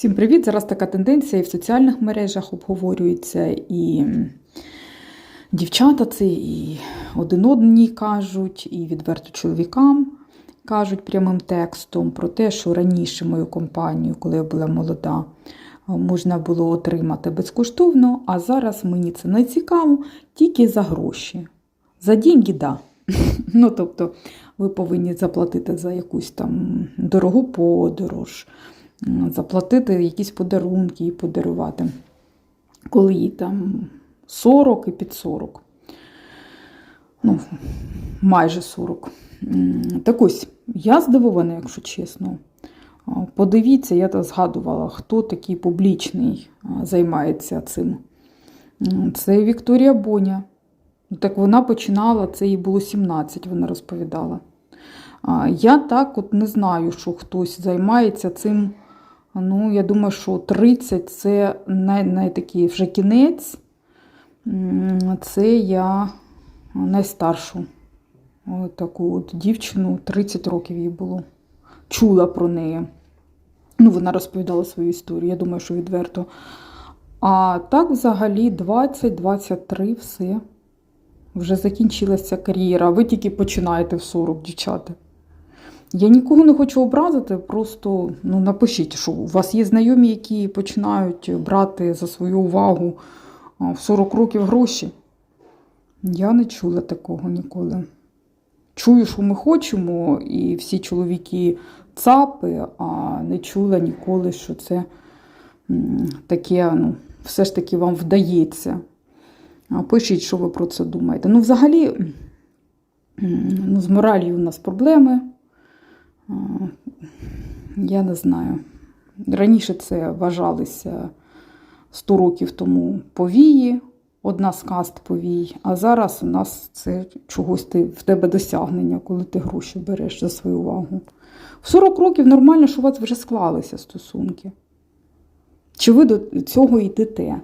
Всім привіт! Зараз така тенденція і в соціальних мережах обговорюється, і дівчата це і один одній кажуть, і відверто чоловікам кажуть прямим текстом про те, що раніше мою компанію, коли я була молода, можна було отримати безкоштовно, а зараз мені це не цікаво, тільки за гроші. За деньги, да. Ну, тобто, ви повинні заплатити за якусь там дорогу подорож, заплатити якісь подарунки і подарувати. Коли їй там 40 і під 40. Ну, майже 40. Так ось, я здивована, якщо чесно. Подивіться, я згадувала, хто такий публічний займається цим. Це Вікторія Боня. Ну, Так вона починала, це їй було 17, вона розповідала. Я так от не знаю, що хтось займається цим. Ну, я думаю, що 30 це най, най такий вже кінець. Це я найстаршу от таку от дівчину, 30 років їй було. Чула про неї. Ну, вона розповідала свою історію, я думаю, що відверто. А так, взагалі, 20-23 все. Вже закінчилася кар'єра. Ви тільки починаєте в 40, дівчата. Я нікого не хочу образити, просто ну, напишіть, що у вас є знайомі, які починають брати за свою увагу в 40 років гроші. Я не чула такого ніколи. Чую, що ми хочемо, і всі чоловіки цапи, а не чула ніколи, що це таке, ну, все ж таки вам вдається. Пишіть, що ви про це думаєте. Ну, взагалі, ну, з моралью у нас проблеми. Я не знаю. Раніше це вважалися 100 років тому повії, одна з каст повій, а зараз у нас це чогось ти, в тебе досягнення, коли ти гроші береш за свою увагу. В 40 років нормально, що у вас вже склалися стосунки. Чи ви до цього йдете?